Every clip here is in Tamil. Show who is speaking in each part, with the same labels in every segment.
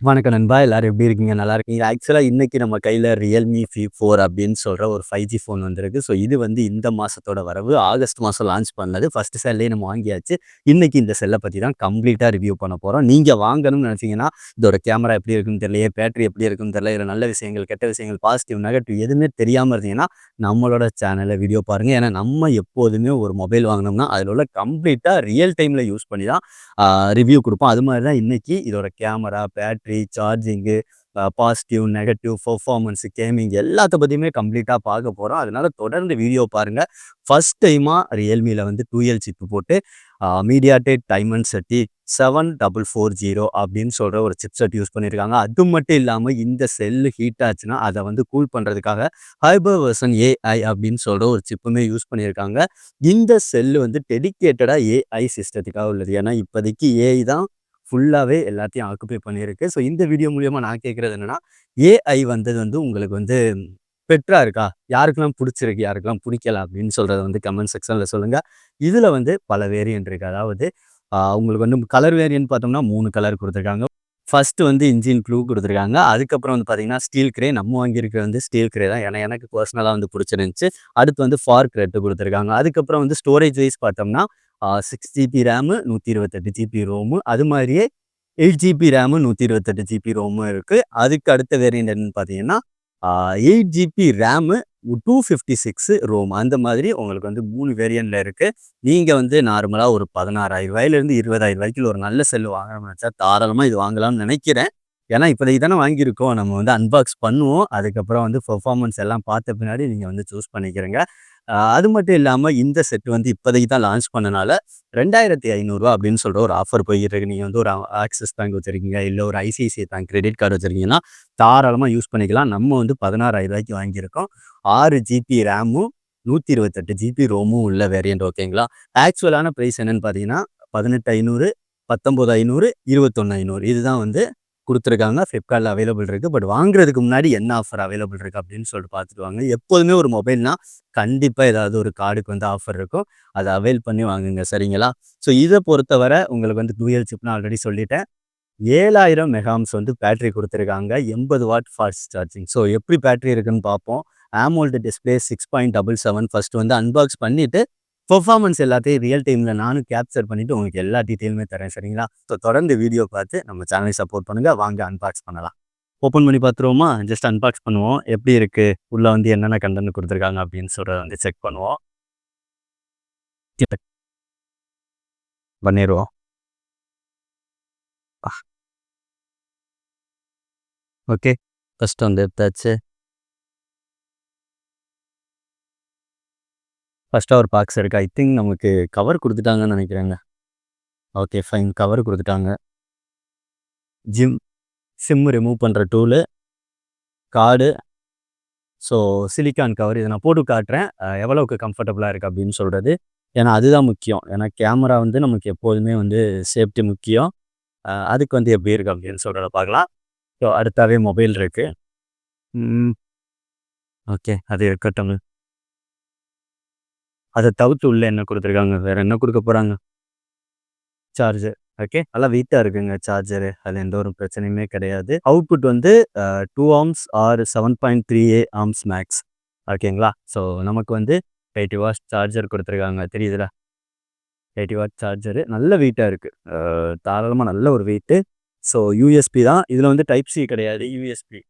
Speaker 1: வணக்கம் நண்பா. எல்லாரும் எப்படி இருக்கீங்க? நல்லா இருக்கீங்க. ஆக்சுவலாக இன்றைக்கி நம்ம கையில் ரியல்மி ஃபி ஃபோர் அப்படின்னு சொல்கிற ஒரு ஃபைவ் ஜி ஃபோன் வந்திருக்கு. ஸோ இது வந்து இந்த மாதத்தோட வரவு. ஆகஸ்ட் மாதம் லான்ச் பண்ணது. ஃபஸ்ட்டு செல்லே நம்ம வாங்கியாச்சு. இன்றைக்கி இந்த செல்லை பற்றி தான் கம்ப்ளீட்டாக ரிவ்யூ பண்ண போகிறோம் நீங்கள் வாங்கணும்னு நினச்சிங்கன்னா இதோட கேமரா எப்படி இருக்குன்னு தெரியல பேட்டரி எப்படி இருக்குன்னு தெரியல இல்லை நல்ல விஷயங்கள் கெட்ட விஷயங்கள் பாசிட்டிவ் நெகட்டிவ் எதுவுமே தெரியாமல் இருந்தீங்கன்னா நம்மளோட சேனலில் வீடியோ பாருங்கள் ஏன்னா நம்ம எப்போதுமே ஒரு மொபைல் வாங்கினோம்னா அதில் உள்ள கம்ப்ளீட்டாக ரியல் டைமில் யூஸ் பண்ணி தான் ரிவ்யூ கொடுப்போம். அது மாதிரி தான் இன்றைக்கி இதோட camera battery charging positive negative performance gaming எல்லாத்த பற்றியுமே கம்ப்ளீட்டாக பார்க்க போகிறோம் அதனால் தொடர்ந்து வீடியோ பாருங்கள் ஃபஸ்ட் டைமாக ரியல்மியில் வந்து டூ எல் சிப்பு போட்டு MediaTek Dimensity seven double four zero அப்படின்னு சொல்கிற ஒரு சிப் செட் யூஸ் பண்ணியிருக்காங்க அது மட்டும் இல்லாமல் இந்த செல்லு ஹீட் ஆச்சுன்னா அதை வந்து கூல் பண்ணுறதுக்காக ஹைபர் வெர்சன் ஏஐ அப்படின்னு சொல்கிற ஒரு சிப்புமே யூஸ் பண்ணியிருக்காங்க இந்த செல்லு வந்து டெடிக்கேட்டடாக ஏஐ சிஸ்டத்துக்காக உள்ளது. ஏன்னா இப்போதைக்கு ஏஐ தான் ஃபுல்லாகவே எல்லாத்தையும் ஆக்குப்பை பண்ணியிருக்கு. ஸோ இந்த வீடியோ மூலியமாக நான் கேட்குறது என்னென்னா ஏஐ வந்தது வந்து உங்களுக்கு வந்து பெட்ரா இருக்கா? யாருக்கெல்லாம் பிடிச்சிருக்கு? யாருக்கெல்லாம் பிடிக்கல? அப்படின்னு சொல்கிறத வந்து கமெண்ட் செக்ஷனில் சொல்லுங்கள் இதில் வந்து பல வேரியன்ட் இருக்குது அதாவது உங்களுக்கு வந்து கலர் வேரியன்ட் பார்த்தோம்னா மூணு கலர் கொடுத்துருக்காங்க. ஃபஸ்ட்டு வந்து இன்ஜின் க்ளூ கொடுத்துருக்காங்க. அதுக்கப்புறம் வந்து பார்த்தீங்கன்னா ஸ்டீல் கிரே நம்ம வாங்கியிருக்கிற வந்து ஸ்டீல் கிரே தான். ஏன்னா எனக்கு பர்சனலாக வந்து பிடிச்சிருந்துச்சு. அடுத்து வந்து ஃபார்க் ரெட்டு கொடுத்துருக்காங்க. அதுக்கப்புறம் வந்து ஸ்டோரேஜ் வைஸ் பார்த்தோம்னா சிக்ஸ் ஜிபி ரேமு நூற்றி இருபத்தெட்டு ஜிபி ரோமு அது மாதிரியே எயிட் ஜிபி ரேமு நூற்றி இருபத்தெட்டு ஜிபி ரோமும் இருக்குது அதுக்கு அடுத்த வேரியன்ட் என்னன்னு பார்த்தீங்கன்னா eight GB RAM two fifty six ROM அந்த மாதிரி உங்களுக்கு வந்து மூணு வேரியண்ட்டில் இருக்குது நீங்கள் வந்து நார்மலாக ஒரு பதினாறாயிரம் ரூபாயிலேருந்து இருபதாயிரம் ரூபாய்க்கு ஒரு நல்ல செல்லு வாங்கணும்னு நினச்சா தாராளமாக இது வாங்கலாம்னு நினைக்கிறேன். ஏன்னா இப்போதைக்கு தானே வாங்கியிருக்கோம். நம்ம வந்து அன்பாக்ஸ் பண்ணுவோம். அதுக்கப்புறம் வந்து பெர்ஃபார்மன்ஸ் எல்லாம் பார்த்த பின்னாடி நீங்கள் வந்து சூஸ் பண்ணிக்கிறீங்க. அது மட்டும் இல்லாமல் இந்த செட் வந்து இப்போதைக்கு தான் லான்ச் பண்ணனால ரெண்டாயிரத்தி ஐநூறுரூவா அப்படின்னு சொல்கிற ஒரு ஆஃபர் போயிருக்கு நீங்கள் வந்து ஒரு ஆக்சிஸ் பேங்க் வச்சுருக்கீங்க இல்லை ஒரு ஐசிஐசிஐ பேங்க் கிரெடிட் கார்டு வச்சுருக்கீங்கன்னா தாராளமாக யூஸ் பண்ணிக்கலாம். நம்ம வந்து பதினாறாயிரம் ரூபாய்க்கு வாங்கியிருக்கோம். ஆறு ஜிபி ரேமும் நூற்றி இருபத்தெட்டு ஜிபி ரோமும் உள்ள வேரியண்ட் ஓகேங்களா ஆக்சுவலான ப்ரைஸ் என்னென்னு பார்த்தீங்கன்னா பதினெட்டு ஐநூறு பத்தொம்போது ஐநூறு இருபத்தொன்று ஐநூறு. இதுதான் வந்து கொடுத்துருக்காங்க ஃப்ளிப்கார்ட்டில் அவைலபிள் இருக்குது பட் வாங்குறதுக்கு முன்னாடி என்ன ஆஃபர் அவைலபிள் இருக்குது அப்படின்னு சொல்லிட்டு பார்த்துட்டு வாங்க எப்போதுமே ஒரு மொபைல்னால் கண்டிப்பாக ஏதாவது ஒரு கார்டுக்கு வந்து ஆஃபர் இருக்கும். அதை அவைல் பண்ணி வாங்குங்க. சரிங்களா? ஸோ இதை பொறுத்தவரை உங்களுக்கு வந்து டூயல் சிப்னு ஆல்ரெடி சொல்லிட்டேன். ஏழாயிரம் மெகாம்ஸ் வந்து பேட்டரி கொடுத்துருக்காங்க. எண்பது வாட் ஃபாஸ்ட் சார்ஜிங் ஸோ எப்படி பேட்டரி இருக்குன்னு பார்ப்போம். AMOLED display six point double seven first வந்து அன்பாக்ஸ் பண்ணிவிட்டு பெர்ஃபார்மன்ஸ் எல்லாத்தையும் ரியல் டைமில் நானும் கேப்சர் பண்ணிவிட்டு உங்களுக்கு எல்லா டீட்டெயிலுமே தரேன் சரிங்களா? ஸோ தொடர்ந்து வீடியோ பார்த்து நம்ம சேனலை சப்போர்ட் பண்ணுங்கள் வாங்க அன்பாக்ஸ் பண்ணலாம். ஓப்பன் பண்ணி பார்த்துருவோமா? ஜஸ்ட் அன்பாக்ஸ் பண்ணுவோம். எப்படி இருக்குது உள்ளே வந்து என்னென்ன கண்டென்ட் கொடுத்துருக்காங்க அப்படின்னு சொல்கிறத வந்து செக் பண்ணுவோம். பண்ணிடுவோம். ஓகே ஃபஸ்ட் வந்து எடுத்தாச்சு. ஃபஸ்ட்டாக ஒரு பாக்ஸ் இருக்குது ஐ திங்க் நமக்கு கவர் கொடுத்துட்டாங்கன்னு நினைக்கிறேங்க. ஓகே ஃபைன் கவர் கொடுத்துட்டாங்க. ஜிம் சிம்மு ரிமூவ் பண்ணுற tool card so silicone cover இதை நான் போட்டு காட்டுறேன். எவ்வளோக்கு கம்ஃபர்டபுளாக இருக்குது அப்படின்னு சொல்கிறது ஏன்னா அதுதான் முக்கியம். ஏன்னா கேமரா வந்து நமக்கு எப்போதுமே வந்து சேஃப்டி முக்கியம். அதுக்கு வந்து எப்படி இருக்குது அப்படின்னு சொல்கிறத பார்க்கலாம். ஸோ அடுத்தாவே மொபைல் இருக்குது ஓகே அது இருக்கட்டும். அதை தவிர்த்து உள்ள என்ன கொடுத்துருக்காங்க? வேறு என்ன கொடுக்க போகிறாங்க சார்ஜர் ஓகே நல்லா வெயிட்டாக இருக்குங்க சார்ஜரு அது எந்த ஒரு பிரச்சனையுமே கிடையாது. அவுட்புட் வந்து two arms or seven point three a arms max ஓகேங்களா ஸோ நமக்கு வந்து எயிட்டி வாட்ஸ் சார்ஜர் கொடுத்துருக்காங்க. தெரியுதுல? எயிட்டி வாட் சார்ஜரு நல்ல வெயிட்டாக இருக்குது தாராளமாக நல்ல ஒரு வெயிட்டு ஸோ யூஎஸ்பி தான். இதில் வந்து டைப் சி கிடையாது யூஎஸ்பி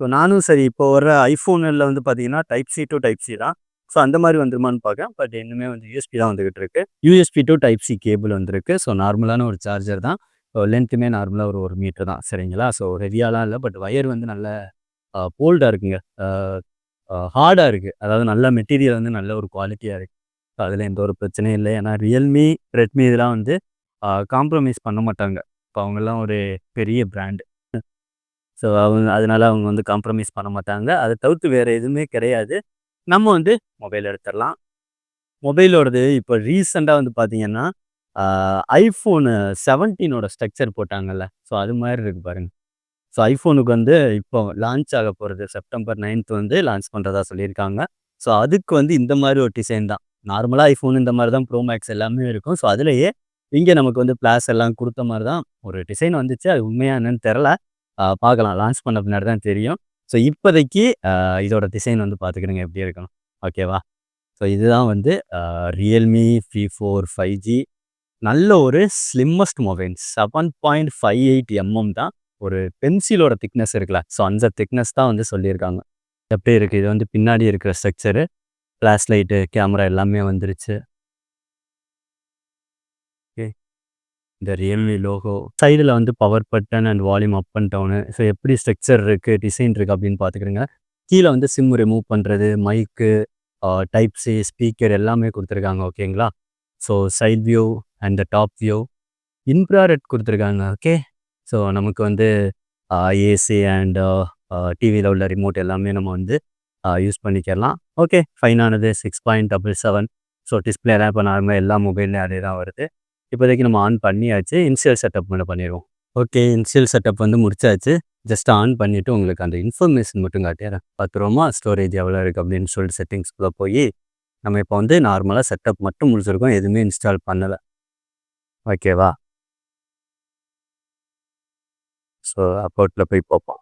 Speaker 1: ஸோ நானும் சரி இப்போ வர ஐஃபோனில் வந்து பார்த்தீங்கன்னா type C to type C தான். ஸோ அந்த மாதிரி வந்துருமான்னு பார்க்குறேன் பட் இன்னுமே வந்து யூஎஸ்பி தான் வந்துகிட்டு இருக்கு. USB to type C cable வந்திருக்கு. ஸோ நார்மலான ஒரு சார்ஜர் தான். லென்த்துமே நார்மலாக ஒரு ஒரு மீட்டர் தான். சரிங்களா? ஸோ ஹெவியாலாம் இல்லை பட் ஒயர் வந்து நல்ல போல்டாக இருக்குங்க. ஹார்டாக இருக்குது அதாவது நல்ல மெட்டீரியல் வந்து நல்ல ஒரு குவாலிட்டியாக இருக்குது ஸோ அதில் எந்த ஒரு பிரச்சனையும் இல்லை. ஏன்னா ரியல்மி ரெட்மி இதெல்லாம் வந்து காம்ப்ரமைஸ் பண்ண மாட்டாங்க. இப்போ அவங்கெல்லாம் ஒரு பெரிய பிராண்டு ஸோ அவங்க அதனால் அவங்க வந்து காம்ப்ரமைஸ் பண்ண மாட்டாங்க. அதை தவிர்த்து வேறு எதுவுமே கிடையாது. நம்ம வந்து மொபைல் எடுத்துடலாம். மொபைலோடது இப்போ ரீசெண்டாக வந்து பார்த்தீங்கன்னா ஐஃபோனு செவன்டீனோட ஸ்ட்ரக்சர் போட்டாங்கல்ல. ஸோ அது மாதிரி இருக்குது பாருங்கள் ஸோ ஐஃபோனுக்கு வந்து இப்போ லான்ச் ஆக போகிறது செப்டம்பர் நைன்த் வந்து லான்ச் பண்ணுறதா சொல்லியிருக்காங்க. ஸோ அதுக்கு வந்து இந்த மாதிரி ஒரு டிசைன் தான். நார்மலாக ஐஃபோன் இந்த மாதிரி தான் ப்ரோ மேக்ஸ் எல்லாமே இருக்கும். ஸோ அதுலேயே இங்கே நமக்கு வந்து பிளாஸ் எல்லாம் கொடுத்த மாதிரி தான் ஒரு டிசைன் வந்துச்சு. அது உண்மையாக தெரில பார்க்கலாம். லான்ச் பண்ண பின்னாடி தான் தெரியும். ஸோ இப்போதைக்கு இதோட டிசைன் வந்து பார்த்துக்கிடுங்க எப்படி இருக்கணும். ஓகேவா ஸோ இதுதான் வந்து Realme P four five G நல்ல ஒரு slimmest mobile seven point five eight mm தான் ஒரு பென்சிலோட திக்னஸ் இருக்குல்ல. ஸோ அந்த திக்னஸ் தான் வந்து சொல்லியிருக்காங்க. எப்படி இருக்குது இது வந்து பின்னாடி இருக்கிற ஸ்ட்ரக்சரு ஃப்ளாஷ் லைட்டு கேமரா எல்லாமே வந்துருச்சு ஓகே இந்த ரியல்மி லோகோ சைடில் வந்து power button and volume up and down so எப்படி ஸ்ட்ரக்சர் இருக்குது டிசைன் இருக்குது அப்படின்னு பார்த்துக்கிறேங்க. கீழே வந்து சிம் ரிமூவ் பண்ணுறது மைக்கு டைப் சி ஸ்பீக்கர் எல்லாமே கொடுத்துருக்காங்க ஓகேங்களா so side view and top view infrared கொடுத்துருக்காங்க ஓகே ஸோ நமக்கு வந்து ஏசி அண்ட் டிவியில் உள்ள ரிமோட் எல்லாமே நம்ம வந்து யூஸ் பண்ணிக்கலாம் okay ஃபைனானது six point double seven so டிஸ்பிளேலாம் இப்போ நார்மலாக எல்லா மொபைல்லையும் அதே தான் வருது. இப்போதைக்கு நம்ம ஆன் பண்ணியாச்சு. இன்சியல் செட்டப் மட்டும் பண்ணிடுவோம் ஓகே இன்சியல் செட்டப் வந்து முடிச்சாச்சு. ஜஸ்ட் ஆன் பண்ணிவிட்டு உங்களுக்கு அந்த இன்ஃபர்மேஷன் மட்டும் காட்டிடுறேன் பத்திரமா ஸ்டோரேஜ் எவ்வளோ இருக்குது அப்படின்னு சொல்லிட்டு செட்டிங்ஸ்குள்ளே போய் நம்ம இப்போ வந்து நார்மலாக செட்டப் மட்டும் முடிச்சிருக்கோம். எதுவுமே இன்ஸ்டால் பண்ணலை. ஓகேவா ஸோ அப்போட்டில் போய் பார்ப்போம்.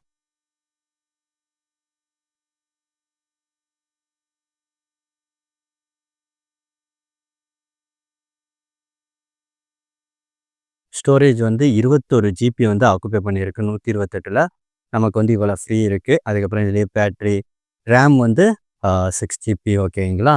Speaker 1: ஸ்டோரேஜ் வந்து இருபத்தொரு ஜிபி வந்து ஆக்குப்பை பண்ணியிருக்கு நூற்றி இருபத்தெட்டில் நமக்கு வந்து இவ்வளோ ஃப்ரீ இருக்குது அதுக்கப்புறம் இதுலேயே பேட்ரி ரேம் வந்து சிக்ஸ் ஜிபி ஓகேங்களா?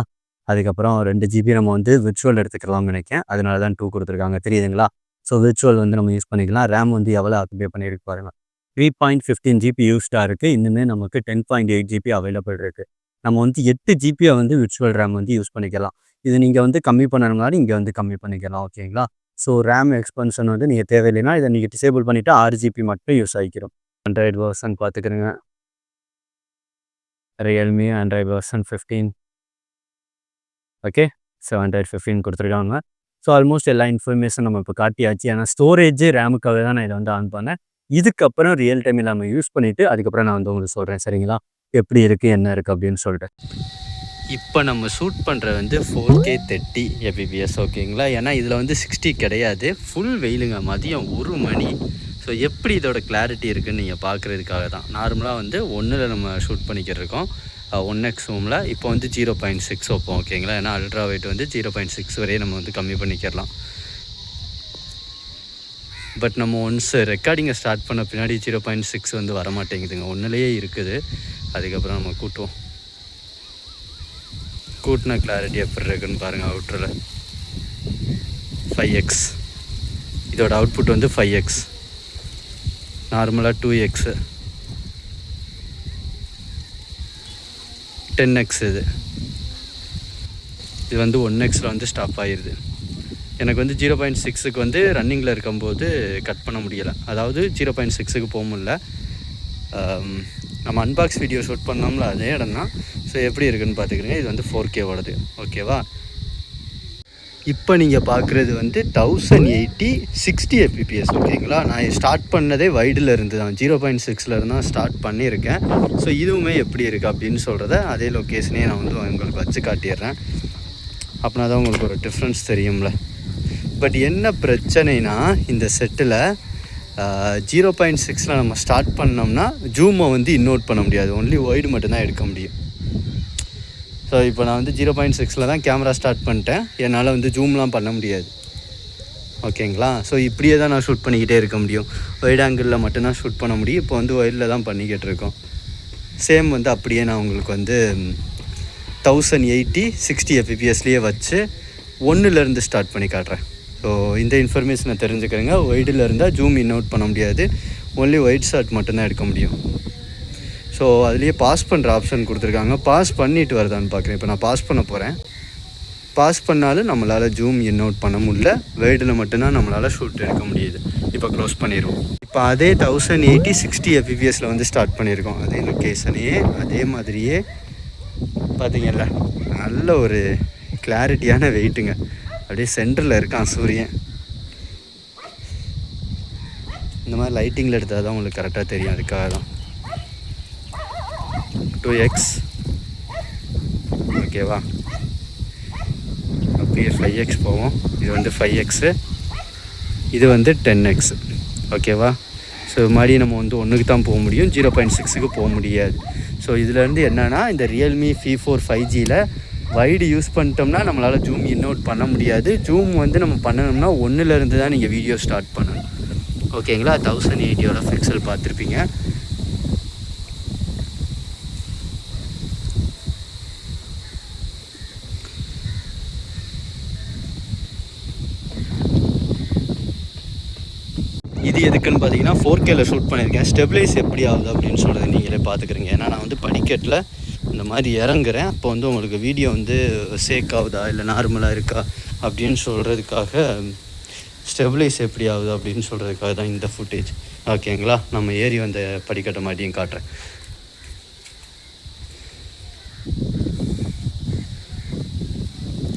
Speaker 1: அதுக்கப்புறம் ரெண்டு ஜிபி நம்ம வந்து விர்ச்சுவல் எடுத்துக்கலாம்னு நினைக்கிறேன் அதனால தான் டூ கொடுத்துருக்காங்க. தெரியுதுங்களா? ஸோ விர்ச்சுவல் வந்து நம்ம யூஸ் பண்ணிக்கலாம். ரேம் வந்து எவ்வளோ ஆக்குப்பை பண்ணியிருக்கு பாருங்கள் த்ரீ பாயிண்ட் ஃபிஃப்டீன் ஜிபி யூஸ்டாக இருக்குது இன்னுமே நமக்கு ten point eight GB available இருக்குது நம்ம வந்து எட்டு ஜிபியை வந்து விர்ச்சுவல் ரேம் வந்து யூஸ் பண்ணிக்கலாம். இது நீங்கள் வந்து கம்மி பண்ணணும்னாலும் இங்கே வந்து கம்மி பண்ணிக்கலாம். ஓகேங்களா? ஸோ ரேம் எக்ஸ்பென்ஷன் வந்து நீங்கள் தேவையில்லைன்னா இதை நீங்கள் டிசேபிள் பண்ணிவிட்டு ஆறு ஜிபி மட்டும் யூஸ் ஆகிக்கிறோம் Android version பார்த்துக்கிறேங்க. Realme Android version fifteen okay so Android fifteen கொடுத்துருக்காங்க. ஸோ ஆல்மோஸ்ட் எல்லா இன்ஃபர்மேஷன் நம்ம இப்போ காட்டியாச்சு. ஏன்னா ஸ்டோரேஜ் ரேமுக்காக தான் நான் இதை வந்து ஆன் பண்ணேன். இதுக்கப்புறம் ரியல் டைமில் நம்ம யூஸ் பண்ணிவிட்டு அதுக்கப்புறம் நான் வந்து உங்களுக்கு சொல்கிறேன் சரிங்களா? எப்படி இருக்குது என்ன இருக்குது அப்படின்னு சொல்லிட்டு. இப்போ நம்ம ஷூட் பண்ணுற வந்து ஃபோர் கே தேர்ட்டி எபிபிஎஸ் ஓகேங்களா ஏன்னா இதில் வந்து சிக்ஸ்டி கிடையாது. ஃபுல் வெயிலுங்க. மதியம் ஒரு மணி. ஸோ எப்படி இதோட கிளாரிட்டி இருக்குன்னு நீங்கள் பார்க்குறதுக்காக தான். நார்மலாக வந்து ஒன்றில் நம்ம ஷூட் பண்ணிக்கிட்டு இருக்கோம். ஒன் எக்ஸ் ஹோமில் இப்போ வந்து ஜீரோ பாயிண்ட் சிக்ஸ் வைப்போம் ஓகேங்களா ஏன்னா அல்ட்ரா வெயிட் வந்து ஜீரோ பாயிண்ட் சிக்ஸ் வரையே நம்ம வந்து கம்மி பண்ணிக்கிறலாம் பட் நம்ம ஒன்ஸ் ரெக்கார்டிங்கை ஸ்டார்ட் பண்ண பின்னாடி ஜீரோ பாயிண்ட் சிக்ஸ் வந்து வர மாட்டேங்குதுங்க ஒன்றுலேயே இருக்குது. அதுக்கப்புறம் நம்ம கூட்டுவோம். கூட்டின கிளாரிட்டி எப்படி இருக்குன்னு பாருங்கள் அவுட்டரில் ஃபைவ் எக்ஸ் இதோட அவுட்புட் வந்து ஃபைவ் எக்ஸ் நார்மலாக டூ எக்ஸு டென் எக்ஸ் இது. இது வந்து ஒன் எக்ஸில் வந்து ஸ்டாப் ஆகிடுது எனக்கு வந்து ஜீரோ பாயிண்ட் சிக்ஸுக்கு வந்து ரன்னிங்கில் இருக்கும்போது கட் பண்ண முடியலை. அதாவது ஜீரோ பாயிண்ட் சிக்ஸுக்கு போக முடியல. நம்ம அன்பாக்ஸ் வீடியோ ஷூட் பண்ணோம்ல அதே இடம் தான் ஸோ எப்படி இருக்குன்னு பார்த்துக்கிறீங்க. இது வந்து ஃபோர் கேவோடது ஓகேவா இப்போ நீங்கள் பார்க்குறது வந்து தௌசண்ட் எயிட்டி சிக்ஸ்டி எஃபிபிஎஸ் ஓகேங்களா நான் ஸ்டார்ட் பண்ணதே வைடில் இருந்து தான். ஜீரோ பாயிண்ட் சிக்ஸில் இருந்து தான் ஸ்டார்ட் பண்ணியிருக்கேன். ஸோ இதுவுமே எப்படி இருக்குது அப்படின்னு சொல்கிறத அதே லொக்கேஷனே நான் வந்து உங்களுக்கு வச்சு காட்டிடுறேன். அப்படின்னா தான் உங்களுக்கு ஒரு டிஃப்ரென்ஸ் தெரியும்ல. பட் என்ன பிரச்சனைனா இந்த செட்டில் ஜீரோ பாயிண்ட் சிக்ஸில் நம்ம ஸ்டார்ட் பண்ணோம்னா ஜூமை வந்து இன்னோட் பண்ண முடியாது. ஒன்லி ஒய்டு மட்டும்தான் எடுக்க முடியும். ஸோ இப்போ நான் வந்து ஜீரோ பாயிண்ட் சிக்ஸில் தான் கேமரா ஸ்டார்ட் பண்ணிட்டேன். என்னால் வந்து ஜூம்லாம் பண்ண முடியாது. ஓகேங்களா? ஸோ இப்படியே தான் நான் ஷூட் பண்ணிக்கிட்டே இருக்க முடியும். ஒய்ட் ஆங்கிளில் மட்டும்தான் ஷூட் பண்ண முடியும். இப்போ வந்து ஒய்டில் தான் பண்ணிக்கிட்டு இருக்கோம். சேம் வந்து அப்படியே நான் உங்களுக்கு வந்து தௌசண்ட் எயிட்டி சிக்ஸ்டி எஃபிபிஎஸ்லேயே வச்சு ஒன்றுலேருந்து ஸ்டார்ட் பண்ணி காட்டுறேன். ஸோ இந்த இன்ஃபர்மேஷனை தெரிஞ்சுக்கிறேங்க. ஒய்டில் இருந்தால் ஜூம் இன் அவுட் பண்ண முடியாது. ஒன்லி ஒயிட் ஷாட் மட்டும்தான் எடுக்க முடியும். ஸோ அதுலேயே பாஸ் பண்ணுற ஆப்ஷன் கொடுத்துருக்காங்க. பாஸ் பண்ணிட்டு வருதான்னு பார்க்குறேன் இப்போ நான் பாஸ் பண்ண போகிறேன் பாஸ் பண்ணாலும் நம்மளால் ஜூம் இன் அவுட் பண்ண முடியல. வைடில் மட்டும்தான் நம்மளால் ஷூட் எடுக்க முடியுது. இப்போ க்ளோஸ் பண்ணிடுவோம். இப்போ அதே தௌசண்ட் எயிட்டி சிக்ஸ்டி எஃபிபிஎஸில் வந்து ஸ்டார்ட் பண்ணியிருக்கோம். அதே லொக்கேஷனையே அதே மாதிரியே. பார்த்தீங்கல்ல நல்ல ஒரு கிளாரிட்டியான வெயிட்டுங்க அப்படியே சென்டரில் இருக்கான் சூரியன். இந்த மாதிரி லைட்டிங்கில் எடுத்தால் தான் உங்களுக்கு கரெக்டாக தெரியும். அதுக்காக தான். டூ எக்ஸ் ஓகேவா அப்படியே ஃபைவ் எக்ஸ் போவோம். இது வந்து ஃபைவ் எக்ஸு இது வந்து டென் எக்ஸ் ஓகேவா
Speaker 2: ஸோ இது மாதிரி நம்ம வந்து ஒன்றுக்கு தான் போக முடியும். ஜீரோ பாயிண்ட் சிக்ஸுக்கு போக முடியாது. ஸோ இதுலேருந்து என்னென்னா இந்த ரியல்மி ஃபி ஃபோர் ஃபைவ் ஜியில் வைடு யூஸ் பண்ணிட்டோம்னா நம்மளால் ஜூம் இன்னோட் பண்ண முடியாது. ஜூம் வந்து நம்ம பண்ணணும்னா ஒன்றுலேருந்து தான் நீங்கள் வீடியோ ஸ்டார்ட் பண்ணணும். ஓகேங்களா தௌசண்ட் எயிட்டியோட பிக்சல் பார்த்துருப்பீங்க. இது எதுக்குன்னு பார்த்தீங்கன்னா ஃபோர் கேல ஷூட் பண்ணியிருக்கேன் ஸ்டெபிலைஸ் எப்படி ஆகுது அப்படின்னு சொல்கிறது நீங்களே பார்த்துக்கிறீங்க. ஏன்னா நான் வந்து படிக்கட்டில் இந்த மாதிரி இறங்குறேன். அப்போ வந்து உங்களுக்கு வீடியோ வந்து சேக் ஆகுதா? இல்லை நார்மலாக இருக்கா? அப்படின்னு சொல்கிறதுக்காக ஸ்டெபிளைஸ் எப்படி ஆகுது அப்படின்னு சொல்கிறதுக்காக தான் இந்த ஃபுட்டேஜ் ஓகேங்களா நம்ம ஏறி வந்த படிக்கட்டை மாட்டியும் காட்டுறேன்.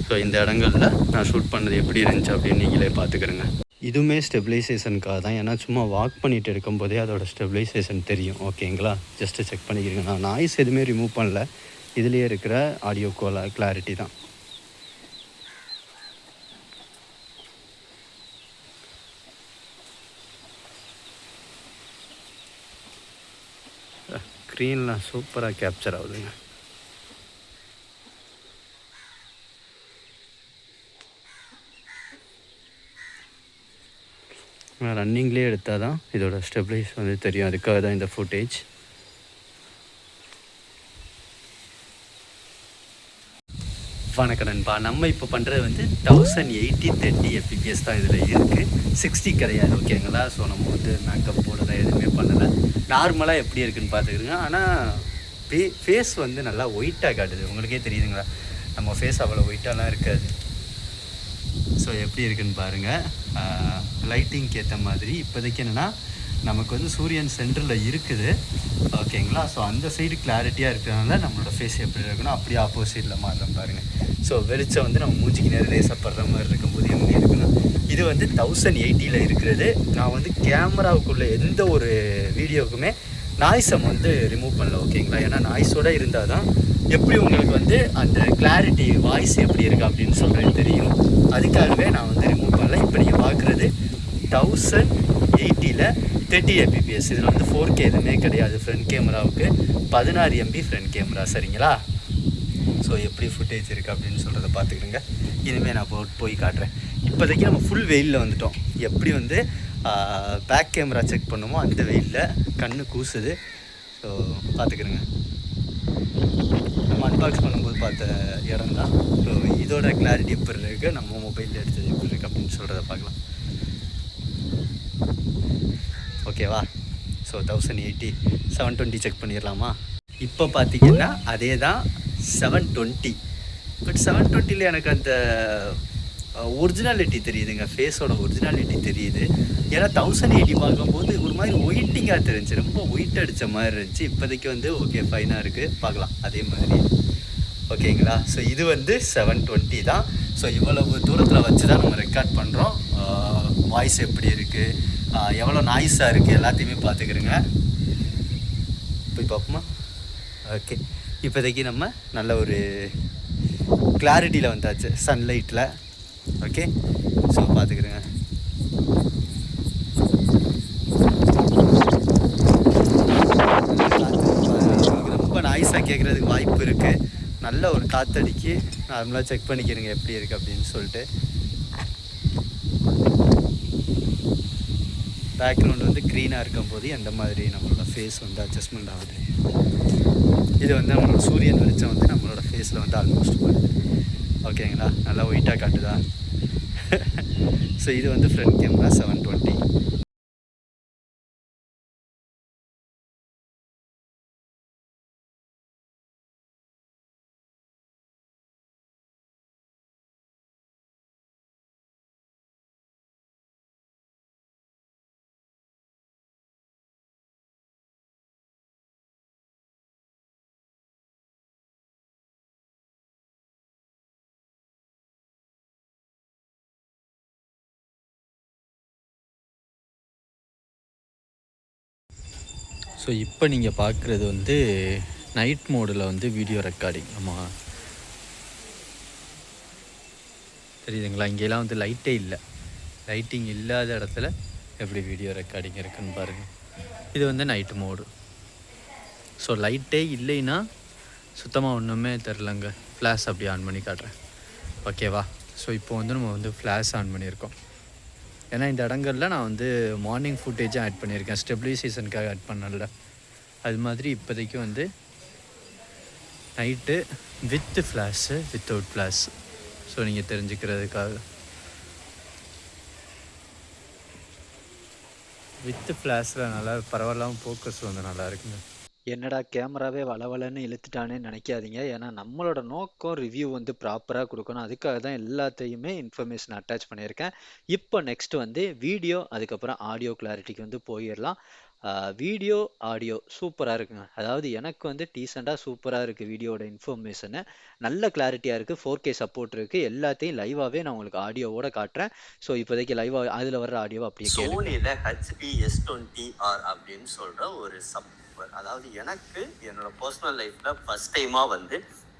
Speaker 2: ஸோ இந்த இடங்கள்ல நான் ஷூட் பண்ணது எப்படி இருந்துச்சு அப்படின்னு நீங்களே பார்த்துக்கிறேங்க. இதுவுமே ஸ்டெபிலைசேஷனுக்காக தான். ஏன்னா சும்மா வாக் பண்ணிகிட்டு இருக்கும்போதே அதோட ஸ்டெபிலைசேஷன் தெரியும். ஓகேங்களா ஜஸ்ட்டு செக் பண்ணிக்கிறீங்க. நான் நாய்ஸ் எதுவுமே ரிமூவ் பண்ணல. இதுலேயே இருக்கிற ஆடியோ கோலா கிளாரிட்டி தான். ஸ்க்ரீன்லாம் சூப்பராக கேப்சர் ஆகுதுங்க. ரன்னிங்லேயே எடுத்தால் தான் இதோட ஸ்டெபிலைஸ் வந்து தெரியும். அதுக்காக தான் இந்த ஃபுட்டேஜ் வணக்கம் நண்பா. நம்ம இப்போ பண்ணுறது வந்து தௌசண்ட் எயிட்டி தேர்ட்டி எஃபிபிஎஸ் தான் இதில் இருக்குது சிக்ஸ்டி கிடையாது ஓகேங்களா ஸோ நம்ம வந்து மேக்கப் போடலை எதுவுமே பண்ணலை. நார்மலாக எப்படி இருக்குதுன்னு பார்த்துக்கிறோங்க. ஆனால் ஃபே ஃபேஸ் வந்து நல்லா ஒயிட்டாக காட்டுது. உங்களுக்கே தெரியுதுங்களா? நம்ம ஃபேஸ் அவ்வளோ ஒயிட்டாலாம் இருக்காது. ஸோ எப்படி இருக்குன்னு பாருங்கள் லைட்டிங்க்கு ஏற்ற மாதிரி இப்போதைக்கு என்னென்னா நமக்கு வந்து சூரியன் சென்டரில் இருக்குது. ஓகேங்களா ஸோ அந்த சைடு கிளாரிட்டியாக இருக்கிறதுனால நம்மளோட ஃபேஸ் எப்படி இருக்கணும் அப்படியே ஆப்போசிட்டில் மாறுறோம் பாருங்கள் ஸோ வெளிச்சம் வந்து நம்ம மூஞ்சிக்கு நேரம் லேசப்படுற மாதிரி இருக்கும்போது எப்படி இருக்கணும் இது வந்து தௌசண்ட் எயிட்டியில் இருக்கிறது. நான் வந்து கேமராவுக்குள்ளே எந்த ஒரு வீடியோவுக்குமே நாய்ஸை வந்து ரிமூவ் பண்ணல ஓகேங்களா ஏன்னா நாய்ஸோடு இருந்தால் தான் எப்படி உங்களுக்கு வந்து அந்த கிளாரிட்டி வாய்ஸ் எப்படி இருக்குது அப்படின்னு சொல்கிறது தெரியும். அதுக்காகவே நான் வந்து ரிமூவ் பண்ணல இப்போ நீங்கள் பார்க்குறது தௌசண்ட் எயிட்டியில் தேர்ட்டி எம்பிபிஎஸ் இதில் வந்து ஃபோர் கே எதுவுமே கிடையாது. ஃப்ரண்ட் கேமராவுக்கு பதினாறு எம்பி ஃப்ரண்ட் கேமரா சரிங்களா? ஸோ எப்படி ஃபுட்டேஜ் இருக்குது அப்படின்னு சொல்கிறத பார்த்துக்கிடுங்க. இனிமேல் நான் போ போய் காட்டுறேன். இப்போதைக்கு நம்ம ஃபுல் வெயிலில் வந்துட்டோம். எப்படி வந்து பேக் கேமரா செக் பண்ணுமோ அந்த வெயிலில் கண்ணு கூசுது. ஸோ பார்த்துக்கிடுங்க. அன்பாக்ஸ் பண்ணும்போது பார்த்த இடம் தான் ஸோ இதோட கிளாரிட்டி எப்படி இருக்குது நம்ம மொபைலில் எடுத்தது எப்படி இருக்குது அப்படின்னு சொல்கிறத பார்க்கலாம். ஓகேவா so thousand eighty seven twenty check பண்ணிடலாமா இப்போ பார்த்தீங்கன்னா அதே தான் செவன் டுவெண்ட்டி பட் செவன் டுவெண்ட்டியில் எனக்கு அந்த ஒரிஜினாலிட்டி தெரியுதுங்க. ஃபேஸோட ஒரிஜினாலிட்டி தெரியுது. ஏன்னா தௌசண்ட் எயிட்டி பார்க்கும்போது ஒரு மாதிரி ஒயிட்டிங்காக தெரிஞ்சு ரொம்ப ஒயிட் அடித்த மாதிரி இருந்துச்சு. இப்போதைக்கு வந்து ஓகே ஃபைனாக இருக்குது பார்க்கலாம். அதே மாதிரி. ஓகேங்களா ஸோ இது வந்து செவன் டுவெண்ட்டி தான். ஸோ இவ்வளவு தூரத்தில் வச்சு தான் நம்ம ரெக்கார்ட் பண்ணுறோம் வாய்ஸ் எப்படி இருக்குது எவ்வளோ நாய்ஸாக இருக்குது எல்லாத்தையுமே பார்த்துக்கிறேங்க. போய் பார்ப்போமா? ஓகே இப்போதைக்கு நம்ம நல்ல ஒரு கிளாரிட்டியில் வந்தாச்சு. சன்லைட்டில் ஓகே ஸோ பார்த்துக்கிறேங்க ரொம்ப நாய்ஸாக கேட்குறதுக்கு வாய்ப்பு இருக்குது நல்ல ஒரு காற்றடிக்கு நார்மலாக செக் பண்ணிக்கிறேங்க எப்படி இருக்குது அப்படின்னு சொல்லிட்டு. பேக்ரவுண்ட் வந்து க்ரீனாக இருக்கும் போது எந்த மாதிரி நம்மளோட ஃபேஸ் வந்து அட்ஜஸ்ட்மெண்ட் ஆகுது. இது வந்து நம்மளோட சூரியன் வெளிச்சம் வந்து நம்மளோட ஃபேஸில் வந்து ஆல்மோஸ்ட் போகுது. ஓகேங்களா? நல்லா ஒயிட்டாக காட்டுதா? ஸோ இது வந்து ஃப்ரண்ட் கேமரா செவன் ஸோ இப்போ நீங்கள் பார்க்குறது வந்து நைட் மோடில் வந்து வீடியோ ரெக்கார்டிங் ஆமாம் தெரியுதுங்களா? இங்கெல்லாம் வந்து லைட்டே இல்லை. லைட்டிங் இல்லாத இடத்துல எப்படி வீடியோ ரெக்கார்டிங் இருக்குன்னு பாருங்கள்
Speaker 3: இது வந்து நைட்டு மோடு ஸோ லைட்டே இல்லைன்னா சுத்தமாக ஒன்றுமே தெரிலங்க ஃப்ளாஷ் அப்படி ஆன் பண்ணி காட்டுறேன். ஓகேவா ஸோ இப்போ வந்து நம்ம வந்து ஃப்ளாஷ் ஆன் பண்ணியிருக்கோம். ஏன்னா இந்த இடங்களில் நான் வந்து மார்னிங் ஃபுட்டேஜும் ஆட் பண்ணியிருக்கேன். ஸ்டெபிலைசேஷனுக்காக ஆட் பண்ணல. அது மாதிரி இப்போதைக்கு வந்து night with flash without flash so நீங்கள் தெரிஞ்சுக்கிறதுக்காக. வித்து ஃப்ளாஷில் நல்லா பரவாயில்லாமல் ஃபோக்கஸ் வந்து நல்லா இருக்குங்க.
Speaker 4: என்னடா கேமராவே வளவலன்னு இழுத்துட்டானே நினைக்காதீங்க. ஏன்னா நம்மளோட நோக்கம் ரிவ்யூ வந்து ப்ராப்பராக கொடுக்கணும். அதுக்காக தான் எல்லாத்தையுமே இன்ஃபர்மேஷன் அட்டாச் பண்ணியிருக்கேன். இப்போ நெக்ஸ்ட் வந்து வீடியோ அதுக்கப்புறம் ஆடியோ கிளாரிட்டிக்கு வந்து போயிடலாம். வீடியோ ஆடியோ சூப்பராக இருக்குங்க. அதாவது எனக்கு வந்து டீசெண்டாக சூப்பராக இருக்குது வீடியோட இன்ஃபர்மேஷனு நல்ல கிளாரிட்டியாக இருக்குது ஃபோர் கே சப்போர்ட் இருக்குது எல்லாத்தையும் லைவாகவே நான் உங்களுக்கு ஆடியோவோட காட்டுறேன். ஸோ இப்போதைக்கு லைவாக அதில் வர்ற ஆடியோவை அப்படியே
Speaker 1: சோனியில் ஹெச்பி எஸ் டுவெண்ட்டி ஆர் அப்படின்னு சொல்கிற ஒரு சப்வர் அதாவது எனக்கு என்னோட பர்சனல் லைஃப்பில் ஃபஸ்ட் டைமாக வந்து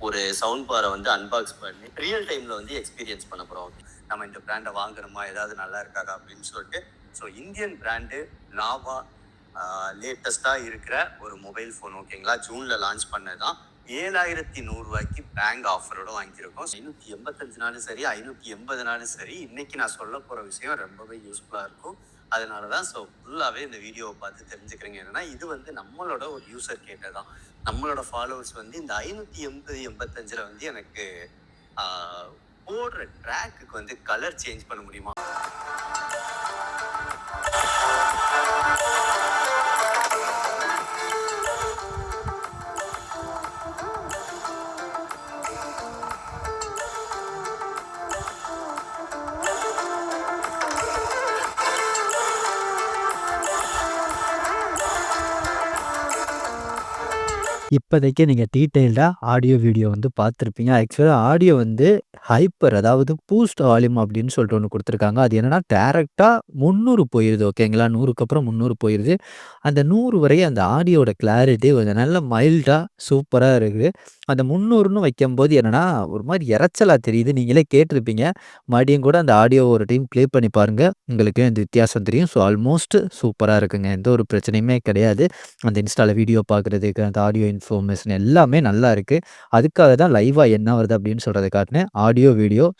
Speaker 1: ஒரு சவுண்ட் பாரை வந்து அன்பாக்ஸ் பண்ணி ரியல் டைமில் வந்து எக்ஸ்பீரியன்ஸ் பண்ண போகிறோம் நம்ம இந்த பிராண்டை வாங்கணுமா ஏதாவது நல்லா இருக்காதா? அப்படின்னு சொல்லிட்டு ஸோ இந்தியன் பிராண்டு லாவா லேட்டஸ்ட்டாக இருக்கிற ஒரு மொபைல் ஃபோன் ஓகேங்களா ஜூனில் லான்ச் பண்ணதான் ஏழாயிரத்தி நூறுரூவாய்க்கு பேங்க் ஆஃபரோட வாங்கியிருக்கோம். ஐநூற்றி எண்பத்தஞ்சு நாளும் சரி ஐநூற்றி எண்பது நாளும் சரி. இன்னைக்கு நான் சொல்ல போகிற விஷயம் ரொம்பவே யூஸ்ஃபுல்லாக இருக்கும். அதனால தான் ஸோ ஃபுல்லாகவே இந்த வீடியோவை பார்த்து தெரிஞ்சுக்கிறீங்க. என்னன்னா இது வந்து நம்மளோட ஒரு யூசர் கேட்டதான் நம்மளோட ஃபாலோவர்ஸ் வந்து இந்த ஐநூற்றி எண்பது எண்பத்தஞ்சில் வந்து எனக்கு போடுற ட்ராக்குக்கு வந்து கலர் சேஞ்ச் பண்ண முடியுமா?
Speaker 4: இப்போதைக்கு நீங்கள் டீட்டெயில்டாக ஆடியோ வீடியோ வந்து பார்த்துருப்பீங்க. ஆக்சுவலாக ஆடியோ வந்து ஹைப்பர் அதாவது பூஸ்ட் வால்யூம் அப்படின்னு சொல்லிட்டு ஒன்று கொடுத்துருக்காங்க. அது என்னென்னா டேரெக்டாக முந்நூறு போயிடுது ஓகேங்களா நூறுக்கு அப்புறம் முந்நூறு போயிடுது அந்த நூறு வரை அந்த ஆடியோட கிளாரிட்டி கொஞ்சம் நல்ல மைல்டாக சூப்பராக இருக்குது. அந்த முந்நூறுன்னு வைக்கும்போது என்னென்னா ஒரு மாதிரி இறைச்சலாக தெரியுது. நீங்களே கேட்டிருப்பீங்க. மறுபடியும் கூட அந்த ஆடியோ ஒரு டைம் ப்ளே பண்ணி பாருங்கள் உங்களுக்கு இந்த வித்தியாசம் தெரியும்? ஸோ ஆல்மோஸ்ட் சூப்பராக இருக்குங்க. எந்த ஒரு பிரச்சனையுமே கிடையாது. அந்த இன்ஸ்டாவில் வீடியோ பார்க்குறதுக்கு அந்த ஆடியோ இன்ஃபர்மேஷன் எல்லாமே நல்லா இருக்குது அதுக்காக தான் லைவாக என்ன வருது அப்படின்னு சொல்கிறத காட்டினேன். ஆடியோ வீடியோ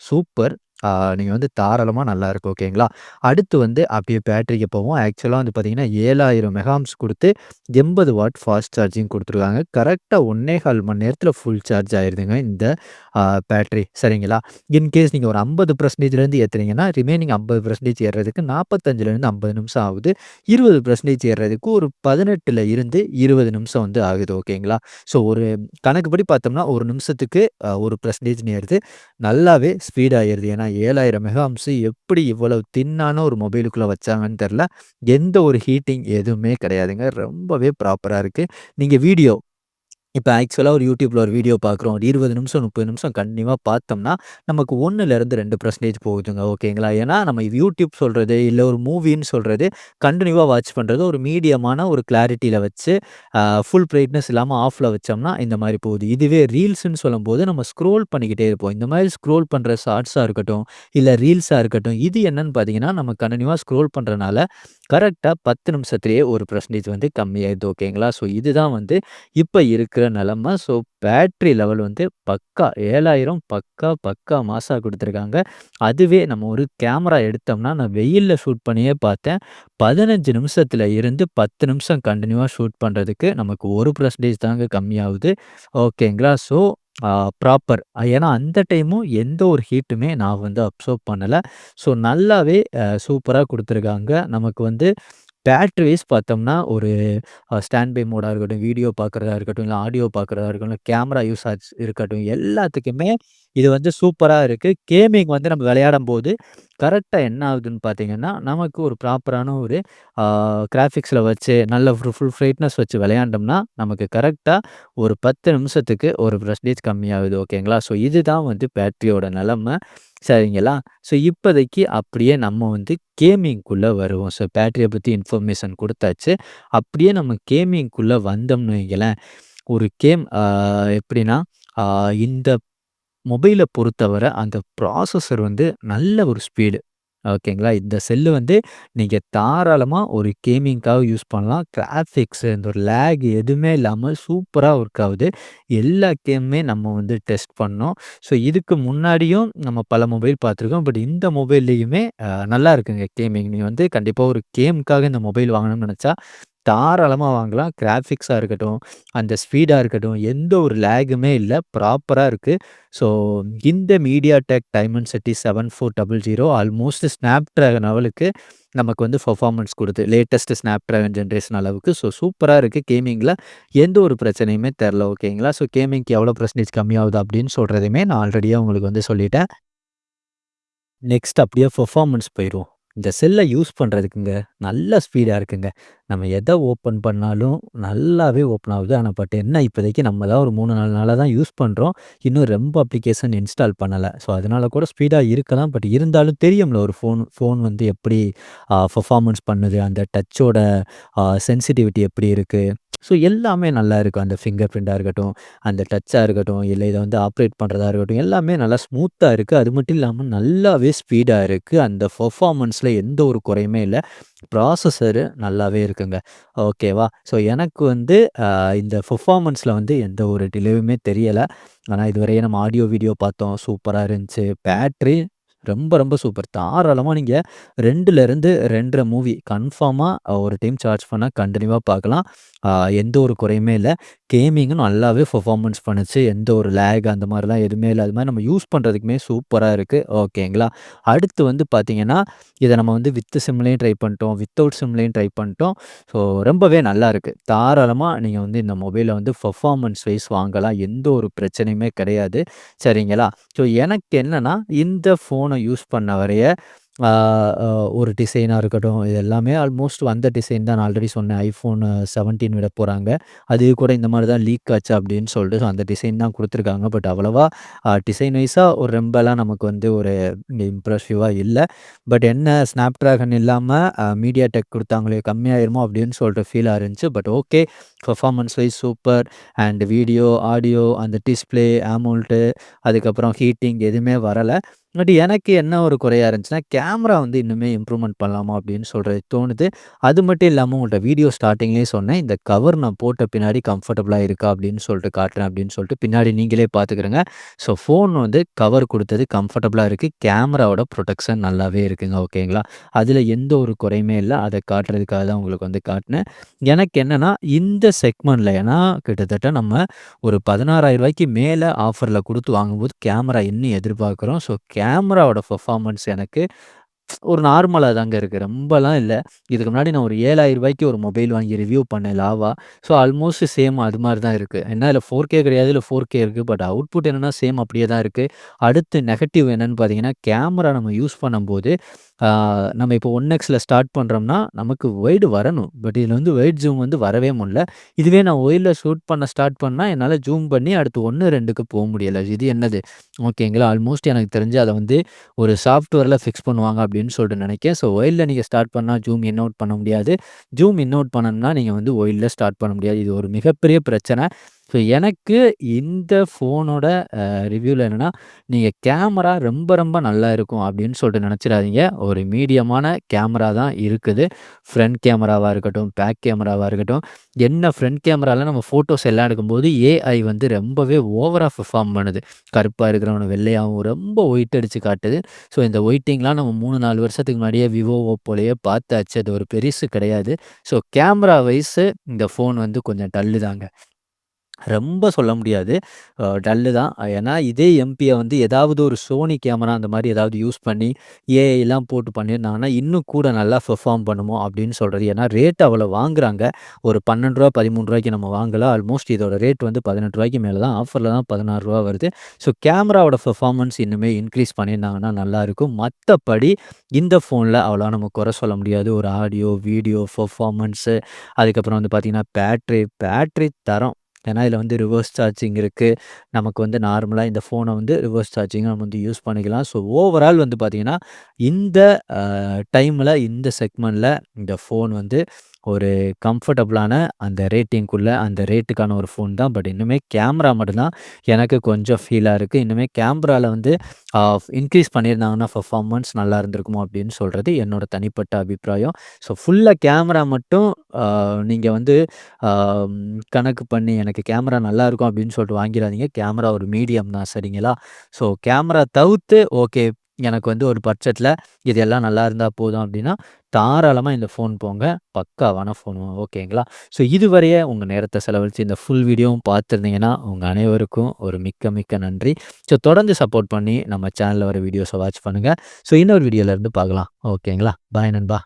Speaker 4: நீங்கள் வந்து தாராளமாக நல்லா ஓகேங்களா? அடுத்து வந்து அப்படியே பேட்டரிக்கு போவோம். ஆக்சுவலாக வந்து பார்த்தீங்கன்னா ஏழாயிரம் மெகாம்ஸ் கொடுத்து எண்பது வாட் ஃபாஸ்ட் சார்ஜிங் கொடுத்துருக்காங்க. கரெக்டாக ஒன்னே கால் மணி நேரத்தில் ஃபுல் சார்ஜ் ஆயிருதுங்க இந்த பேட்டரி. சரிங்களா? இன்கேஸ் நீங்கள் ஒரு ஐம்பது பர்சன்டேஜ்லேருந்து ஏற்றுனீங்கன்னா ரிமைனிங் ஐம்பது பர்சன்டேஜ் ஏறுறதுக்கு நாற்பத்தஞ்சிலேருந்து ஐம்பது நிமிஷம் ஆகுது. இருபது பர்சன்டேஜ் ஏறுறதுக்கு ஒரு பதினெட்டில் இருந்து இருபது நிமிஷம் வந்து ஆகுது ஓகேங்களா? ஸோ ஒரு கணக்குப்படி பார்த்தோம்னா ஒரு நிமிஷத்துக்கு ஒரு பர்சன்டேஜ் ஏறுது நல்லாவே ஸ்பீட் ஆயிருது ஏன்னா ஏழாயிரம் மெகாம்ஸ் எப்படி இவ்வளவு தின்னான ஒரு மொபைலுக்குள்ளே வச்சாங்கன்னு தெரில. எந்த ஒரு ஹீட்டிங் எதுவுமே கிடையாதுங்க. ரொம்பவே ப்ராப்பராக இருக்குது நீங்கள் வீடியோ இப்போ ஆக்சுவலாக ஒரு யூடியூப்பில் ஒரு வீடியோ பார்க்குறோம். ஒரு இருபது நிமிஷம் முப்பது நிமிஷம் கண்டினியூவாக பார்த்தோம்னா நமக்கு ஒன்றுலேருந்து ரெண்டு பர்சன்டேஜ் போகுதுங்க. ஓகேங்களா ஏன்னா நம்ம யூடியூப் சொல்கிறது இல்லை ஒரு மூவின்னு சொல்கிறது கண்டினியூவாக வாட்ச் பண்ணுறது ஒரு மீடியமான ஒரு கிளாரிட்டியில் வச்சு ஃபுல் பிரைட்னஸ் இல்லாமல் ஆஃபில் வச்சோம்னா இந்த மாதிரி போகுது. இதுவே ரீல்ஸ்னு சொல்லும்போது நம்ம ஸ்க்ரோல் பண்ணிக்கிட்டே இருப்போம். இந்த மாதிரி ஸ்க்ரோல் பண்ணுற ஷார்ட்ஸாக இருக்கட்டும் இல்லை ரீல்ஸாக இருக்கட்டும் இது என்னன்னு பார்த்தீங்கன்னா நம்ம கண்டினியூவாக ஸ்க்ரோல் பண்ணுறனால கரெக்டாக பத்து நிமிஷத்துலேயே ஒரு பர்சன்டேஜ் வந்து கம்மியாயிடுது. ஓகேங்களா ஸோ இதுதான் வந்து இப்போ இருக்கிற நிலமை. ஸோ பேட்ரி லெவல் வந்து பக்கா ஏழாயிரம் பக்கா பக்கா மாசாக கொடுத்துருக்காங்க. அதுவே நம்ம ஒரு கேமரா எடுத்தோம்னா நான் வெயிலில் ஷூட் பண்ணியே பார்த்தேன். பதினஞ்சு நிமிஷத்தில் இருந்து பத்து நிமிஷம் கண்டினியூவாக ஷூட் பண்ணுறதுக்கு நமக்கு ஒரு பர்சன்டேஜ் தாங்க கம்மியாகுது. ஓகேங்களா? ஸோ ப்ராப்பர் ஏன்னா அந்த டைமும் எந்த ஒரு ஹீட்டுமே நான் வந்து அப்சர்வ் பண்ணலை. ஸோ நல்லாவே சூப்பராக கொடுத்துருக்காங்க. நமக்கு வந்து பேட்ரி வைஸ் பார்த்தோம்னா ஒரு ஸ்டாண்ட் பை மோடாக இருக்கட்டும் வீடியோ பார்க்குறதா இருக்கட்டும் இல்லை ஆடியோ பார்க்குறதா இருக்கட்டும் இல்லை கேமரா யூஸ் ஆச்சு இருக்கட்டும் எல்லாத்துக்குமே இது வந்து சூப்பராக இருக்குது கேமிங் வந்து நம்ம விளையாடும் போது கரெக்டாக என்ன ஆகுதுன்னு பார்த்தீங்கன்னா நமக்கு ஒரு ப்ராப்பரான ஒரு கிராஃபிக்ஸில் வச்சு நல்ல ஃபுல் ஃப்ரைட்னஸ் வச்சு விளையாண்டோம்னா நமக்கு கரெக்டாக ஒரு பத்து நிமிஷத்துக்கு ஒரு ப்ரெஸ்டேஜ் கம்மியாகுது. ஓகேங்களா? ஸோ இதுதான் வந்து பேட்ரியோட நிலமை. சரிங்களா? ஸோ இப்போதைக்கு அப்படியே நம்ம வந்து கேமிங்குள்ளே வருவோம். ஸோ பேட்டரியை பற்றி இன்ஃபர்மேஷன் கொடுத்தாச்சு. அப்படியே நம்ம கேமிங்குள்ளே வந்தோம்னு வைங்களேன் ஒரு கேம் எப்படின்னா இந்த மொபைலை பொறுத்தவரை அந்த ப்ராசஸர் வந்து நல்ல ஒரு ஸ்பீடு ஓகேங்களா. இந்த செல்லு வந்து நீங்கள் தாராளமாக ஒரு கேமிங்க்காக யூஸ் பண்ணலாம். கிராஃபிக்ஸு இந்த ஒரு லேக் எதுவுமே இல்லாமல் சூப்பராக ஒர்க் ஆகுது. எல்லா கேமுமே நம்ம வந்து டெஸ்ட் பண்ணோம். ஸோ இதுக்கு முன்னாடியும் நம்ம பல மொபைல் பார்த்துருக்கோம். பட் இந்த மொபைல்லையுமே நல்லா இருக்குங்க கேமிங். நீ வந்து கண்டிப்பாக ஒரு கேமுக்காக இந்த மொபைல் வாங்கணும்னு நினச்சா தாராளமாக வாங்கலாம். கிராஃபிக்ஸாக இருக்கட்டும், அந்த ஸ்பீடாக இருக்கட்டும், எந்த ஒரு லேகுமே இல்லை ப்ராப்பராக இருக்குது ஸோ இந்த MediaTek Dimensity seven four double zero almost dragon லெவலுக்கு நமக்கு வந்து பர்ஃபார்மன்ஸ் கொடுத்து லேட்டஸ்ட் ஸ்னாப் ட்ராகன் ஜென்ரேஷன் அளவுக்கு. ஸோ சூப்பராக இருக்குது கேமிங்கில் எந்த ஒரு பிரச்சனையுமே தெரில ஓகேங்களா. ஸோ கேமிங்க்கு எவ்வளோ பெர்சன்டேஜ் கம்மியாகுது அப்படின்னு சொல்கிறதையுமே நான் ஆல்ரெடியாக உங்களுக்கு வந்து சொல்லிட்டேன். நெக்ஸ்ட் அப்படியே பர்ஃபார்மன்ஸ் போயிடுவோம் இந்த செல்லை யூஸ் பண்ணுறதுக்குங்க நல்ல ஸ்பீடாக இருக்குங்க. நம்ம எதை ஓப்பன் பண்ணாலும் நல்லாவே ஓப்பன் ஆகுது. ஆனால் பட் என்ன இப்போதைக்கு நம்ம தான் ஒரு மூணு நாலு நாளாக தான் யூஸ் பண்ணுறோம் இன்னும் ரொம்ப அப்ளிகேஷன் இன்ஸ்டால் பண்ணலை ஸோ அதனால கூட ஸ்பீடாக இருக்கலாம். பட் இருந்தாலும் தெரியும்ல ஒரு ஃபோன் ஃபோன் வந்து எப்படி பர்ஃபார்மன்ஸ் பண்ணுது. அந்த டச்சோட சென்சிட்டிவிட்டி எப்படி இருக்குது ஸோ எல்லாமே நல்லா இருக்கும் அந்த ஃபிங்கர் பிரிண்டாக இருக்கட்டும், அந்த டச்சாக இருக்கட்டும், இல்லை இதை வந்து ஆப்ரேட் பண்ணுறதா இருக்கட்டும், எல்லாமே நல்லா ஸ்மூத்தாக இருக்குது அது மட்டும் இல்லாமல் நல்லாவே ஸ்பீடாக இருக்குது அந்த பெர்ஃபார்மன்ஸ்ல எந்த ஒரு குறையுமே இல்லை ப்ராசஸரு நல்லாவே இருக்குங்க. ஓகேவா. ஸோ எனக்கு வந்து இந்த பெர்ஃபார்மன்ஸ்ல வந்து எந்த ஒரு டிலேவுமே தெரியலை ஆனால் இதுவரையும் நம்ம ஆடியோ, வீடியோ பார்த்தோம். சூப்பராக இருந்துச்சு. பேட்ரி ரொம்ப ரொம்ப சூப்பர். தாராளமாக நீங்கள் ரெண்டுலேருந்து ரெண்டரை மூவி கன்ஃபார்மாக ஒரு டைம் சார்ஜ் பண்ணால் கண்டினியூவாக பார்க்கலாம். எந்த ஒரு குறையுமே இல்லை கேமிங்கும் நல்லாவே பர்ஃபார்மன்ஸ் பண்ணுச்சு. எந்த ஒரு லேக் அந்த மாதிரிலாம் எதுவுமே இல்லை அது மாதிரி நம்ம யூஸ் பண்ணுறதுக்குமே சூப்பராக இருக்குது ஓகேங்களா. அடுத்து வந்து பார்த்தீங்கன்னா, இதை நம்ம வந்து வித் சிம்லேயும் ட்ரை பண்ணிட்டோம். வித்தவுட் சிம்லேயும் ட்ரை பண்ணிட்டோம். ஸோ ரொம்பவே நல்லா இருக்குது தாராளமாக நீங்கள் வந்து இந்த மொபைலை வந்து பெர்ஃபார்மன்ஸ் வைஸ் வாங்கலாம். எந்த ஒரு பிரச்சனையுமே கிடையாது. சரிங்களா. ஸோ எனக்கு என்னென்னா இந்த ஃபோனை யூஸ் பண்ண வரைய ஒரு டிசைனாக இருக்கட்டும், இது எல்லாமே ஆல்மோஸ்ட் வந்த டிசைன் தான் நான் ஆல்ரெடி சொன்னேன். ஐஃபோன் செவன்டீன் விட போகிறாங்க அது கூட இந்த மாதிரி தான் லீக் ஆச்சு அப்படின்னு சொல்லிட்டு ஸோ அந்த டிசைன் தான் கொடுத்துருக்காங்க பட் அவ்வளோவா டிசைன் வைஸாக ஒரு ரொம்பலாம் நமக்கு வந்து ஒரு இம்ப்ரெசிவாக இல்லை பட் என்ன ஸ்னாப் ட்ராகன் இல்லாமல் மீடியா டெக் கொடுத்தாங்களே கம்மியாயிருமோ அப்படின்னு சொல்லிட்டு ஃபீலாக இருந்துச்சு. But okay. Performance wise super. And video, audio, அந்த டிஸ்பிளே அமௌண்ட்டு அதுக்கப்புறம் ஹீட்டிங் எதுவுமே வரலை பட் எனக்கு என்ன ஒரு குறையா இருந்துச்சுன்னா, கேமரா வந்து இன்னுமே இம்ப்ரூவ்மெண்ட் பண்ணலாமா அப்படின்னு சொல்கிறது தோணுது. அது மட்டும் இல்லாமல் உங்கள்கிட்ட வீடியோ ஸ்டார்டிங்லேயே சொன்னேன். இந்த கவர் நான் போட்ட பின்னாடி கம்ஃபர்டபுளாக இருக்கா அப்படின்னு சொல்லிட்டு காட்டுறேன் அப்படின்னு சொல்லிட்டு பின்னாடி நீங்களே பார்த்துக்கிறங்க ஸோ ஃபோன் வந்து கவர் கொடுத்தது கம்ஃபர்டபுளாக இருக்குது கேமராவோட ப்ரொடெக்ஷன் நல்லாவே இருக்குங்க. ஓகேங்களா. அதில் எந்த ஒரு குறையுமே இல்லை அதை காட்டுறதுக்காக தான் உங்களுக்கு வந்து காட்டினேன் எனக்கு என்னென்னா இந்த செக்மெண்ட்ல ஏன்னா கிட்டத்தட்ட நம்ம ஒரு பதினாறாயிரம் ரூபாய்க்கு மேலே ஆஃபரில் கொடுத்து வாங்கும்போது கேமரா இன்னும் எதிர்பார்க்குறோம். ஸோ கே கேமராவோட பெர்ஃபார்மன்ஸ் எனக்கு ஒரு நார்மலாக தாங்க இருக்குது ரொம்பலாம் இல்லை இதுக்கு முன்னாடி நான் ஒரு ஏழாயிரம் ரூபாய்க்கு ஒரு மொபைல் வாங்கி ரிவ்யூ பண்ணேன் லாவா. ஸோ ஆல்மோஸ்ட் சேம் அது மாதிரி தான் இருக்கு. என்ன இதுல 4K கிடையாது. இல்லை ஃபோர் கே இருக்குது பட் அவுட்புட் என்னென்னா சேம் அப்படியே தான் இருக்குது அடுத்து நெகட்டிவ் என்னன்னு பார்த்தீங்கன்னா, கேமரா நம்ம யூஸ் பண்ணும்போது நம்ம இப்போ ஒன் எக்ஸில் ஸ்டார்ட் பண்ணுறோம்னா நமக்கு ஒய்டு வரணும். பட் இதில் வந்து ஒயிட் ஜூம் வந்து வரவே முடியல. இதுவே நான் ஒயிலில் ஷூட் பண்ண ஸ்டார்ட் பண்ணால் என்னால் ஜூம் பண்ணி அடுத்து ஒன்று ரெண்டுக்கு போக முடியலை இது என்னது? ஓகேங்களா. ஆல்மோஸ்ட் எனக்கு தெரிஞ்சு அதை வந்து ஒரு சாஃப்ட்வேரில் ஃபிக்ஸ் பண்ணுவாங்க அப்படின்னு சொல்லிட்டு நினைக்கேன் ஸோ ஒயிலில் நீங்கள் ஸ்டார்ட் பண்ணால் ஜூம் இன், அவுட் பண்ண முடியாது. ஜூம் இன், அவுட் பண்ணணும்னா நீங்கள் வந்து ஒயிலில் ஸ்டார்ட் பண்ண முடியாது. இது ஒரு மிகப்பெரிய பிரச்சனை. ஸோ எனக்கு இந்த ஃபோனோட ரிவ்யூவில் என்னென்னா என்னன்னா, கேமரா ரொம்ப ரொம்ப நல்லா இருக்கும் அப்படின்னு சொல்லிட்டு நினச்சிடாதீங்க ஒரு மீடியமான கேமரா தான் இருக்குது. ஃப்ரண்ட் கேமராவாக இருக்கட்டும், பேக் கேமராவாக இருக்கட்டும். என்ன ஃப்ரண்ட் கேமராவில் நம்ம ஃபோட்டோஸ் எல்லாம் எடுக்கும்போது ஏஐ வந்து ரொம்பவே ஓவரா பெர்ஃபார்ம் பண்ணுது. கருப்பாக இருக்கிறவன வெள்ளையாகவும் ரொம்ப ஒயிட் அடித்து காட்டுது. ஸோ இந்த ஒயிட்டிங்லாம் நம்ம 3, 4 வருஷத்துக்கு முன்னாடியே விவோ, ஓப்போலையே பார்த்தாச்சு. அது ஒரு பெருசு கிடையாது. ஸோ கேமரா வைஸு இந்த ஃபோன் வந்து கொஞ்சம் டல்லு தாங்க. ரொம்ப சொல்ல முடியாது. டல்லு தான். ஏன்னா இதே எம்பியை வந்து ஏதாவது ஒரு சோனி கேமரா அந்த மாதிரி ஏதாவது யூஸ் பண்ணி ஏஐலாம் போட்டு பண்ணியிருந்தாங்கன்னா, இன்னும் கூட நல்லா பெர்ஃபார்ம் பண்ணுமோ அப்படின்னு சொல்கிறது ஏன்னா ரேட் அவ்வளோ வாங்குறாங்க. ஒரு பன்னெண்டு ரூபா பதிமூணு ரூபாய்க்கு நம்ம வாங்கலாம். ஆல்மோஸ்ட் இதோட ரேட் வந்து பதினெட்டு ரூபாய்க்கு மேலே தான். ஆஃபரில் தான் பதினாறு ரூபா வருது. ஸோ கேமராவோட பெர்ஃபார்மன்ஸ் இன்னுமே இன்க்ரீஸ் பண்ணியிருந்தாங்கன்னா நல்லாயிருக்கும். மற்றபடி இந்த ஃபோனில் அவ்வளோ நம்ம குறை சொல்ல முடியாது. ஒரு ஆடியோ, வீடியோ, பெர்ஃபார்மன்ஸு அதுக்கப்புறம் வந்து பார்த்தீங்கன்னா, பேட்ரி பேட்ரி தரம் ஏன்னா இதில் வந்து ரிவர்ஸ் சார்ஜிங் இருக்குது நமக்கு வந்து நார்மலாக இந்த ஃபோனை வந்து ரிவர்ஸ் சார்ஜிங் நம்ம வந்து யூஸ் பண்ணிக்கலாம். ஸோ ஓவரால் வந்து பார்த்திங்கன்னா இந்த டைமில் இந்த செக்மெண்ட்டில் இந்த ஃபோன் வந்து ஒரு கம்ஃபர்டபுளான அந்த ரேட்டிங்குள்ளே அந்த ரேட்டுக்கான ஒரு ஃபோன் தான். பட் இன்னுமே கேமரா மட்டும்தான் எனக்கு கொஞ்சம் ஃபீலாக இருக்குது இன்னுமே கேமராவில் வந்து இன்க்ரீஸ் பண்ணியிருந்தாங்கன்னா பர்ஃபார்மன்ஸ் நல்லா இருந்திருக்குமோ அப்படின்னு சொல்கிறது என்னோட தனிப்பட்ட அபிப்பிராயம். ஸோ ஃபுல்லாக கேமரா மட்டும் நீங்கள் வந்து கணக்கு பண்ணி எனக்கு கேமரா நல்லா இருக்கும் அப்படின்னு சொல்லிட்டு வாங்கிடாதீங்க கேமரா ஒரு மீடியம் தான் சரிங்களா? ஸோ கேமரா தவிர்த்து ஓகே எனக்கு வந்து ஒரு பட்ஜெட்டில் இது எல்லாம் நல்லா இருந்தால் போதும் அப்படின்னா தாராளமாக இந்த ஃபோன் போங்க. பக்காவான ஃபோன் ஓகேங்களா? ஸோ இதுவரையே உங்கள் நேரத்தை செலவழித்து இந்த ஃபுல் வீடியோவும் பார்த்துருந்தீங்கன்னா உங்கள் அனைவருக்கும் ஒரு மிக்க மிக்க நன்றி. ஸோ தொடர்ந்து சப்போர்ட் பண்ணி நம்ம சேனலில் வர வீடியோஸை வாட்ச் பண்ணுங்கள் ஸோ இன்னொரு வீடியோலேருந்து பார்க்கலாம். ஓகேங்களா? பாய் நண்பா.